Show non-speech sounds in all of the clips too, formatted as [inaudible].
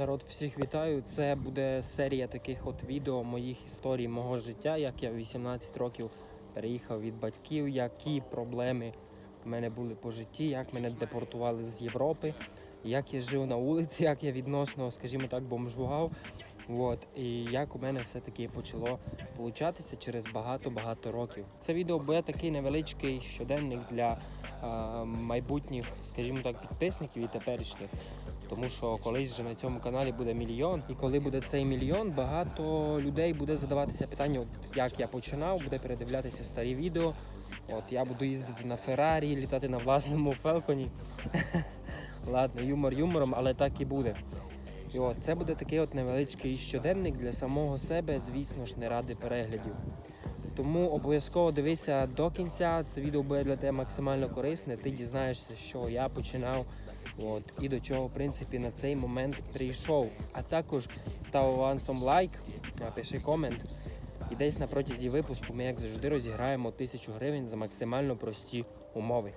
Народ, всіх вітаю. Це буде серія таких от відео моїх історій мого життя, як я 18 років переїхав від батьків, які проблеми в мене були по житті, як мене депортували з Європи, як я жив на вулиці, як я відносно, скажімо так, бомжував. От, і як у мене все-таки почало получатися через багато-багато років. Це відео буде такий невеличкий щоденник для а, майбутніх, скажімо так, підписників і теперішніх. Тому що колись вже на цьому каналі буде мільйон, і коли буде цей мільйон, багато людей буде задаватися питання, от як я починав, буде передивлятися старі відео. От я буду їздити на Феррарі, літати на власному Фелконі. [laughs] Ладно, юмор юмором, але так і буде. І от це буде такий от невеличкий щоденник для самого себе, звісно ж, не ради переглядів. Тому обов'язково дивися до кінця. Це відео буде для тебе максимально корисне. Ти дізнаєшся, що я починав. От, і до чого, в принципі, на цей момент прийшов. А також став авансом лайк, напиши комент. І десь на протязі випуску ми, як завжди, розіграємо тисячу гривень за максимально прості умови.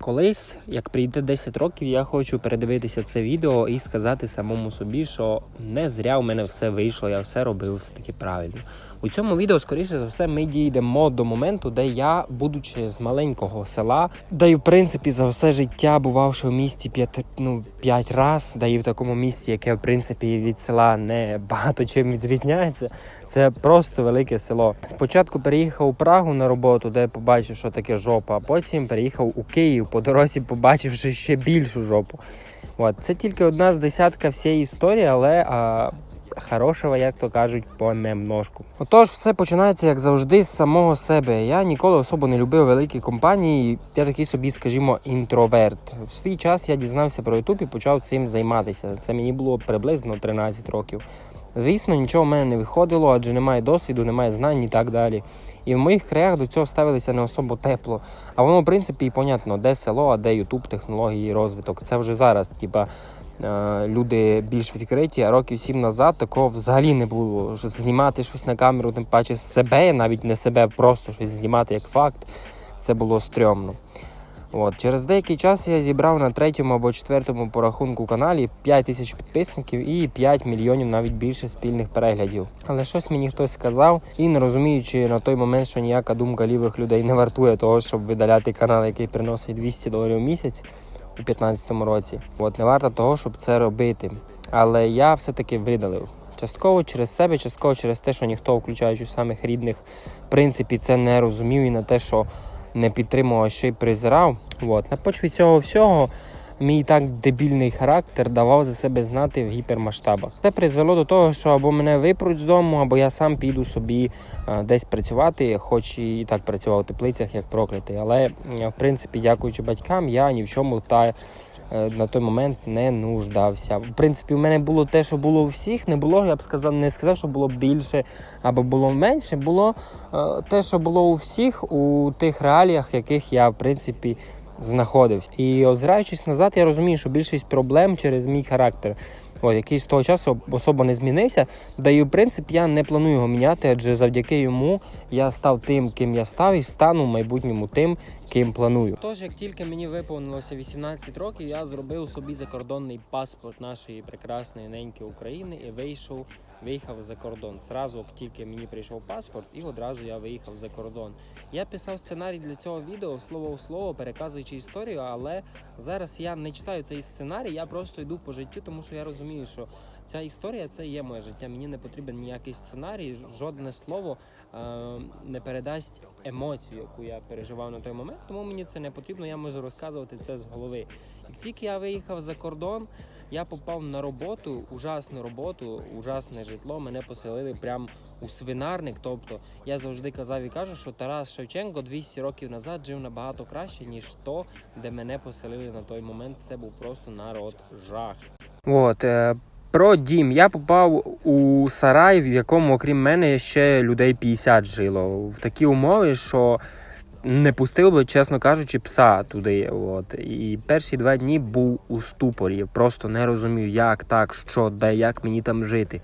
Колись, як прийде 10 років, я хочу передивитися це відео і сказати самому собі, що не зря у мене все вийшло, я все робив все таки правильно. У цьому відео, скоріше за все, ми дійдемо до моменту, де я, будучи з маленького села, де й в принципі за все життя бувавши в місті 5, ну, 5 раз, де і в такому місці, яке в принципі від села не багато чим відрізняється. Це просто велике село. Спочатку переїхав у Прагу на роботу, де побачив, що таке жопа, а потім переїхав у Київ по дорозі, побачивши ще більшу жопу. От це тільки одна з десятка всієї історії, але а, хорошого, як то кажуть, понемножку. Отож, все починається як завжди з самого себе. Я ніколи особо не любив великі компанії. Я такий собі, скажімо, інтроверт. В свій час я дізнався про YouTube і почав цим займатися. Це мені було приблизно 13 років. Звісно, нічого в мене не виходило, адже немає досвіду, немає знань і так далі. І в моїх краях до цього ставилися не особо тепло. А воно, в принципі, і понятно, де село, а де Ютуб, технології, і розвиток. Це вже зараз, типа. Е, Люди більш відкриті, а років сім назад такого взагалі не було. Що знімати щось на камеру, тим паче себе, навіть не себе, просто щось знімати як факт. Це було стрьомно. От через деякий час я зібрав на третьому або четвертому по рахунку каналі 5 тисяч підписників і 5 мільйонів навіть більше спільних переглядів. Але щось мені хтось сказав, і не розуміючи на той момент, що ніяка думка лівих людей не вартує того, щоб видаляти канал, який приносить 200 доларів в місяць у 2015 році. От не варто того, щоб це робити. Але я все-таки видалив. Частково через себе, частково через те, що ніхто, включаючи самих рідних, в принципі, це не розумів і на те, що не підтримував, ще й призирав. От. На почві цього всього мій так дебільний характер давав за себе знати в гіпермасштабах. Це призвело до того, що або мене випруть з дому, або я сам піду собі е, десь працювати, хоч і так працював у теплицях, як проклятий. Але в принципі, дякуючи батькам, я ні в чому та. е, На той момент не нуждався. В принципі, у мене було те, що було у всіх. Не було, я б сказав, не сказав, що було більше або було менше. Було е, те, що було у всіх у тих реаліях, яких я в принципі знаходився. І озираючись назад, я розумію, що більшість проблем через мій характер. От, який з того часу особо не змінився. Да і в принципі я не планую його міняти, адже завдяки йому я став тим, ким я став, і стану в майбутньому тим, ким планую. Тож, як тільки мені виповнилося 18 років, я зробив собі закордонний паспорт нашої прекрасної неньки України і вийшов, виїхав за кордон. Зразу, тільки мені прийшов паспорт, і одразу я виїхав за кордон. Я писав сценарій для цього відео слово в слово, переказуючи історію, але зараз я не читаю цей сценарій, я просто йду по життю, тому що я розумію, що ця історія це є моє життя. Мені не потрібен ніякий сценарій, жодне слово не передасть емоцію, яку я переживав на той момент. Тому мені це не потрібно. Я можу розказувати це з голови. Як тільки я виїхав за кордон, я попав на роботу, ужасну роботу, ужасне житло. Мене поселили прямо у свинарник. Тобто я завжди казав і кажу, що Тарас Шевченко 200 років назад жив набагато краще, ніж то, де мене поселили на той момент. Це був просто народ жах. От, е, про дім. Я попав у сарай, в якому, окрім мене, ще людей 50 жило. В такі умови, що не пустив би, чесно кажучи, пса туди. От. І перші два дні був у ступорі. Просто не розумів, як так, що, де, як мені там жити.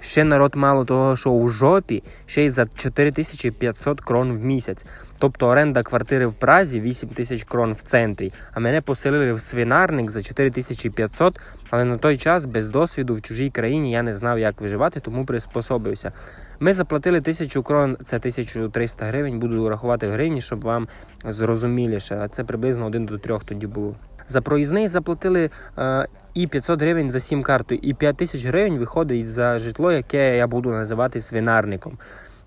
Ще народ мало того, що у жопі, ще й за 4500 крон в місяць. Тобто оренда квартири в Празі 8 тисяч крон в центрі, а мене поселили в свинарник за 4500, але на той час без досвіду в чужій країні я не знав, як виживати, тому приспособився. Ми заплатили тисячу крон, це 1300 гривень, буду рахувати в гривні, щоб вам зрозуміліше. А це приблизно 1 до 3 тоді було. За проїзний заплатили е, і 500 гривень за сім карту, і 5 тисяч гривень виходить за житло, яке я буду називати свинарником.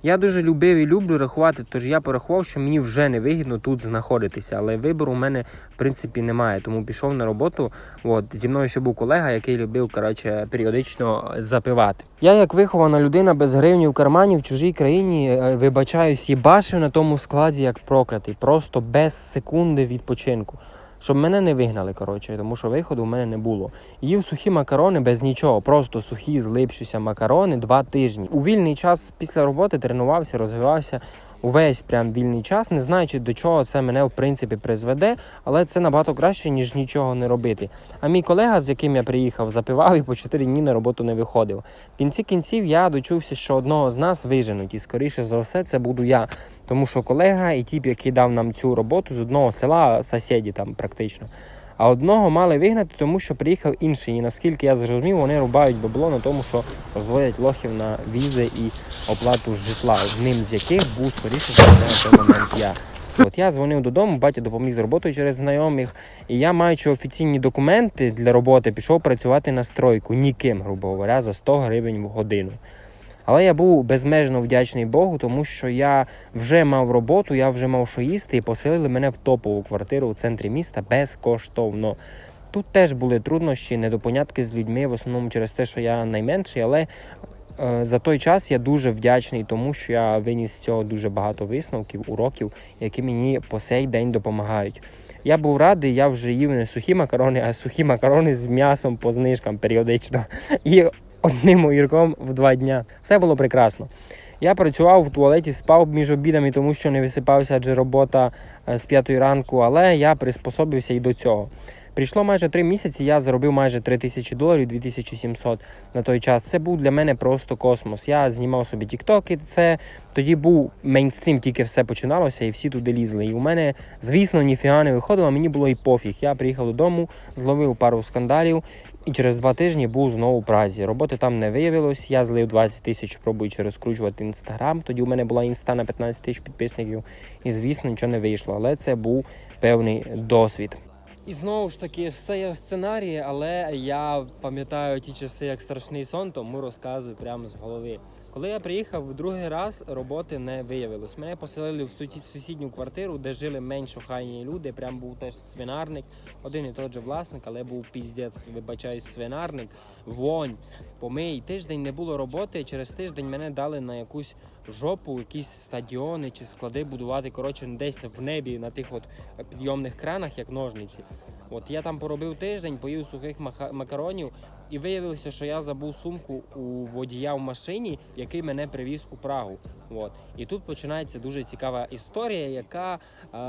Я дуже любив і люблю рахувати, тож я порахував, що мені вже не вигідно тут знаходитися, але вибору у мене в принципі немає. Тому пішов на роботу. От зі мною ще був колега, який любив коротше періодично запивати. Я, як вихована людина без гривні в кармані в чужій країні, е, вибачаюсь, їбашив на тому складі як проклятий, просто без секунди відпочинку. Щоб мене не вигнали, коротше, тому що виходу в мене не було. Їв сухі макарони без нічого, просто сухі, злипшіся макарони два тижні. У вільний час після роботи тренувався, розвивався увесь прям вільний час, не знаючи до чого це мене в принципі призведе, але це набагато краще, ніж нічого не робити. А мій колега, з яким я приїхав, запивав і по 4 дні на роботу не виходив. В кінці кінців я дочувся, що одного з нас виженуть, і скоріше за все це буду я. Тому що колега і тіп, який дав нам цю роботу з одного села, сусіді там практично. А одного мали вигнати, тому що приїхав інший. І наскільки я зрозумів, вони рубають бабло на тому, що розводять лохів на візи і оплату житла, одним з яких був скоріше на той момент я. От я дзвонив додому, батя допоміг з роботою через знайомих, і я, маючи офіційні документи для роботи, пішов працювати на стройку ніким, грубо говоря, за 100 гривень в годину. Але я був безмежно вдячний Богу, тому що я вже мав роботу, я вже мав що їсти, і поселили мене в топову квартиру у центрі міста безкоштовно. Тут теж були труднощі, недопонятки з людьми, в основному через те, що я найменший, але е, за той час я дуже вдячний, тому що я виніс з цього дуже багато висновків, уроків, які мені по сей день допомагають. Я був радий, я вже їв не сухі макарони, а сухі макарони з м'ясом по знижкам періодично. І одним огірком в два дня. Все було прекрасно. Я працював в туалеті, спав між обідами, тому що не висипався, адже робота е, з п'ятої ранку, але я приспособився і до цього. Прийшло майже три місяці, я заробив майже 3 тисячі доларів, 2700 на той час. Це був для мене просто космос. Я знімав собі тіктоки. Це тоді був мейнстрім, тільки все починалося, і всі туди лізли. І у мене, звісно, ніфіга не виходило, мені було і пофіг. Я приїхав додому, зловив пару скандалів. І через два тижні був знову в Празі. Роботи там не виявилось. Я злив 20 тисяч, пробуючи розкручувати інстаграм. Тоді у мене була інста на 15 тисяч підписників. І звісно, нічого не вийшло. Але це був певний досвід. І знову ж таки, все є в сценарії, але я пам'ятаю ті часи як страшний сон, тому розказую прямо з голови. Коли я приїхав в другий раз, роботи не виявилось. Мене поселили в сусідню квартиру, де жили менш охайні люди. Прям був теж свинарник, один і той же власник, але був піздець, вибачаюсь, свинарник, вонь, помий. Тиждень не було роботи. Через тиждень мене дали на якусь жопу, якісь стадіони чи склади будувати. Коротше, десь в небі на тих от підйомних кранах, як ножниці. От я там поробив тиждень, поїв сухих макаронів, і виявилося, що я забув сумку у водія в машині, який мене привіз у Прагу. От. І тут починається дуже цікава історія, яка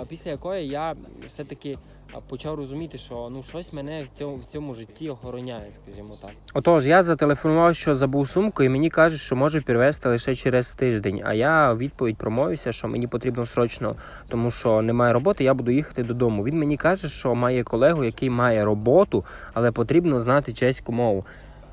після якої я все-таки почав розуміти, що ну щось мене в цьому в цьому житті охороняє, скажімо так. Отож, я зателефонував, що забув сумку, і мені кажуть, що можу перевезти лише через тиждень. А я відповідь промовився, що мені потрібно срочно, тому що немає роботи, я буду їхати додому. Він мені каже, що має колегу, який має роботу, але потрібно знати чеську мову.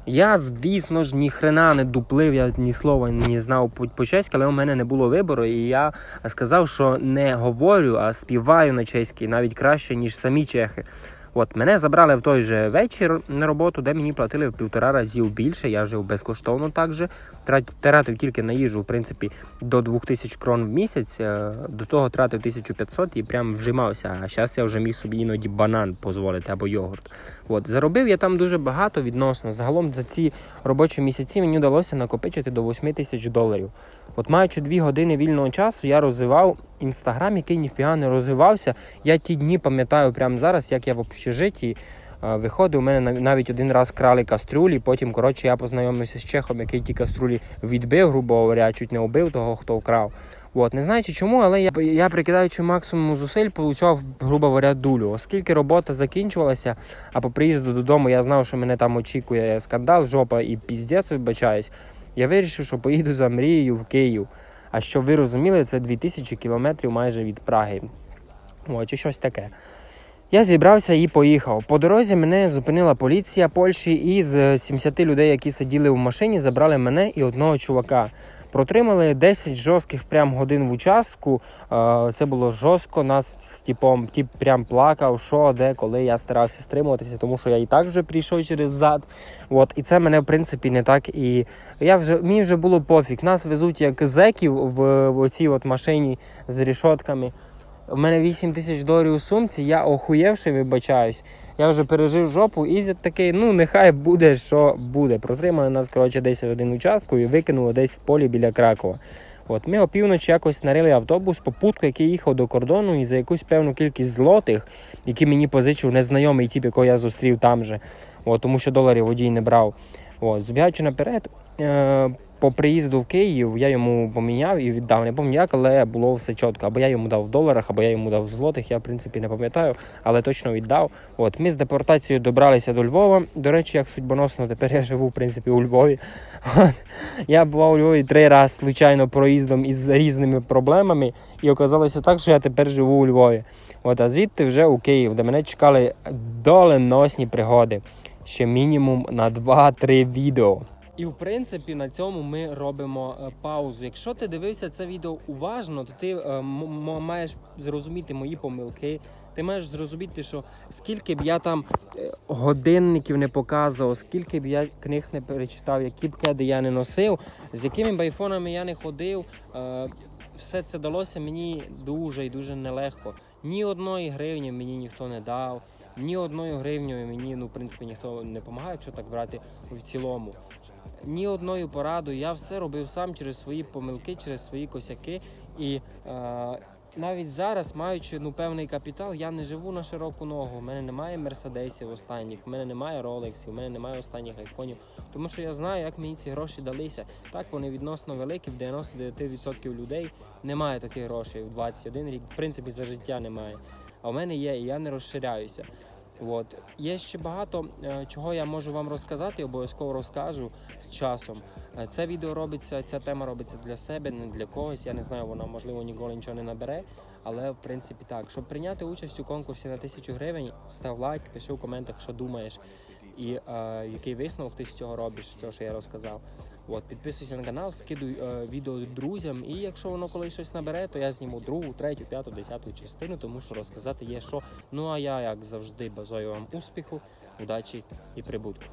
Я, звісно ж, ні хрена не дуплив, я ні слова не знав по- по-чеськи, але у мене не було вибору, і я сказав, що не говорю, а співаю на чеській навіть краще, ніж самі чехи. От мене забрали в той же вечір на роботу, де мені платили в півтора разів більше. Я жив безкоштовно також. Тратив тільки на їжу, в принципі, до 2000 крон в місяць. Е, До того тратив 1500 і прям вжимався. А зараз я вже міг собі іноді банан дозволити або йогурт. От заробив я там дуже багато відносно. Загалом за ці робочі місяці мені вдалося накопичити до 8 тисяч доларів. От маючи дві години вільного часу, я розвивав інстаграм, який ніфіга не розвивався. Я ті дні пам'ятаю прямо зараз, як я в общежитті е, виходив. У мене навіть один раз крали кастрюлі. Потім, коротше, я познайомився з чехом, який ті кастрюлі відбив, грубо говоря, чуть не убив того, хто вкрав. От, не знаючи чому, але я, я прикидаючи максимум зусиль, получав, грубо говоря, дулю. Оскільки робота закінчувалася, а по приїзду додому я знав, що мене там очікує скандал, жопа і піздець, вибачаюсь. Я вирішив, що поїду за мрією в Київ. А щоб ви розуміли, це 2000 кілометрів майже від Праги. О, чи щось таке. Я зібрався і поїхав. По дорозі мене зупинила поліція Польщі, і з 70 людей, які сиділи в машині, забрали мене і одного чувака. Протримали 10 жорстких прям годин в участку. Е, Це було жорстко. Нас з типом тіп прям плакав, що де, коли я старався стримуватися, тому що я і так вже прийшов через зад. От, і це мене в принципі не так. І я вже мені вже було пофіг. Нас везуть як зеків в, оцій от машині з рішотками. У мене 8 тисяч доларів у сумці, я охуєвши, вибачаюсь. Я вже пережив жопу і такий, ну нехай буде, що буде. Протримали нас, коротше, десь в один участку і викинули десь в полі біля Кракова. От ми опівночі якось нарили автобус, попутку, який їхав до кордону, і за якусь певну кількість злотих, які мені позичив незнайомий тип, якого я зустрів там же. От, тому що доларів водій не брав. От, збігаючи наперед, е, по приїзду в Київ я йому поміняв і віддав. Не пам'ятаю, але було все чітко. Або я йому дав в доларах, або я йому дав в злотих. Я в принципі не пам'ятаю, але точно віддав. От ми з депортацією добралися до Львова. До речі, як судьбоносно, тепер я живу в принципі у Львові. [laughs] От. Я бував у Львові три рази случайно проїздом із різними проблемами, і оказалося так, що я тепер живу у Львові. От, а звідти вже у Київ, де мене чекали доленосні пригоди. Ще мінімум на 2-3 відео. І в принципі на цьому ми робимо е, паузу. Якщо ти дивився це відео уважно, то ти е, маєш зрозуміти мої помилки. Ти маєш зрозуміти, що скільки б я там е, годинників не показував, скільки б я книг не перечитав, які б кеди я не носив, з якими б айфонами я не ходив. Все це далося мені дуже і дуже нелегко. Ні одної гривні мені ніхто не дав, ні одною гривнею мені, ну, в принципі, ніхто не допомагає, якщо так брати в цілому. Ні одною порадою. Я все робив сам через свої помилки, через свої косяки. І е, навіть зараз, маючи ну, певний капітал, я не живу на широку ногу. У мене немає мерседесів останніх, у мене немає ролексів, у мене немає останніх айфонів. Тому що я знаю, як мені ці гроші далися. Так вони відносно великі, в 99% людей немає таких грошей. В 21 рік, в принципі, за життя немає. А в мене є, і я не розширяюся. От. Є ще багато е, чого я можу вам розказати, обов'язково розкажу з часом. Е, Це відео робиться, ця тема робиться для себе, не для когось. Я не знаю, вона можливо ніколи нічого не набере. Але в принципі так. Щоб прийняти участь у конкурсі на тисячу гривень, став лайк, пиши в коментах, що думаєш, і е, який висновок ти з цього робиш, цього, що я розказав. От, підписуйся на канал, скидуй е, відео друзям, і якщо воно колись щось набере, то я зніму другу, третю, п'яту, десяту частину, тому що розказати є що. Ну а я, як завжди, бажаю вам успіху, удачі і прибутку.